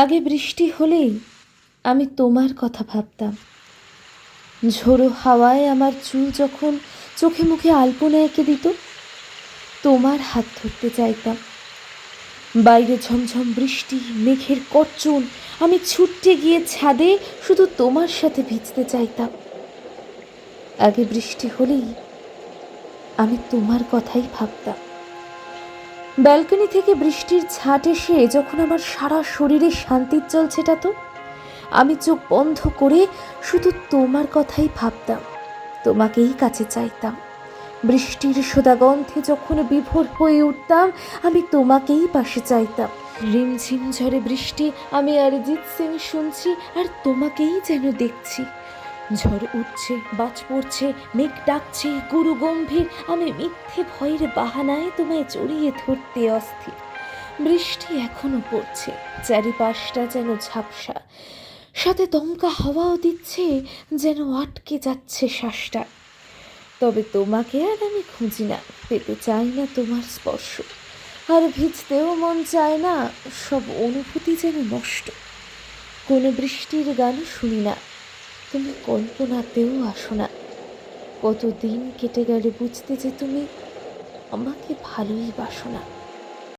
আগে বৃষ্টি হলেই আমি তোমার কথা ভাবতাম। ঝোড়ো হাওয়ায় আমার চুল যখন চোখে মুখে আলপনা এঁকে দিত, তোমার হাত ধরতে চাইতাম। বাইরে ঝমঝম বৃষ্টি, মেঘের কর্চন আমি ছুটতে গিয়ে ছাদে শুধু তোমার সাথে ভিজতে চাইতাম। আগে বৃষ্টি হলেই আমি তোমার কথাই ভাবতাম। ব্যালকনি থেকে বৃষ্টির ছাট এসে যখন আমার সারা শরীরে শান্তির জল ছেটাতো আমি চোখ বন্ধ করে শুধু তোমার কথাই ভাবতাম, তোমাকেই কাছে চাইতাম। বৃষ্টির সোদাগন্ধে যখন বিভোর হয়ে উঠতাম, আমি তোমাকেই পাশে চাইতাম। রিমঝিম ঝড়ে বৃষ্টি, আমি অরিজিৎ সিং শুনছি আর তোমাকেই যেন দেখছি। ঝড় উঠছে, বাজ পড়ছে, মেঘ ডাকছে, গুরু গম্ভীর। আমি মিথ্যে ভয়ের বাহানায় তোমায় জড়িয়ে ধরতে অস্থির। বৃষ্টি এখনও পড়ছে, চারিপাশটা যেন ঝাপসা। সাথে দমকা হাওয়াও দিচ্ছে, যেন আটকে যাচ্ছে শ্বাসটা। তবে তোমাকে আর আমি খুঁজি না, পেতে চাই না তোমার স্পর্শ। আর ভিজতেও মন চায় না, সব অনুভূতি যেন নষ্ট। কোনো বৃষ্টির গান শুনি না তুমি কল্পনাতেও আসো না। কতদিন কেটে গেলে বুঝতে যে তুমি আমাকে ভালোই বাসো না।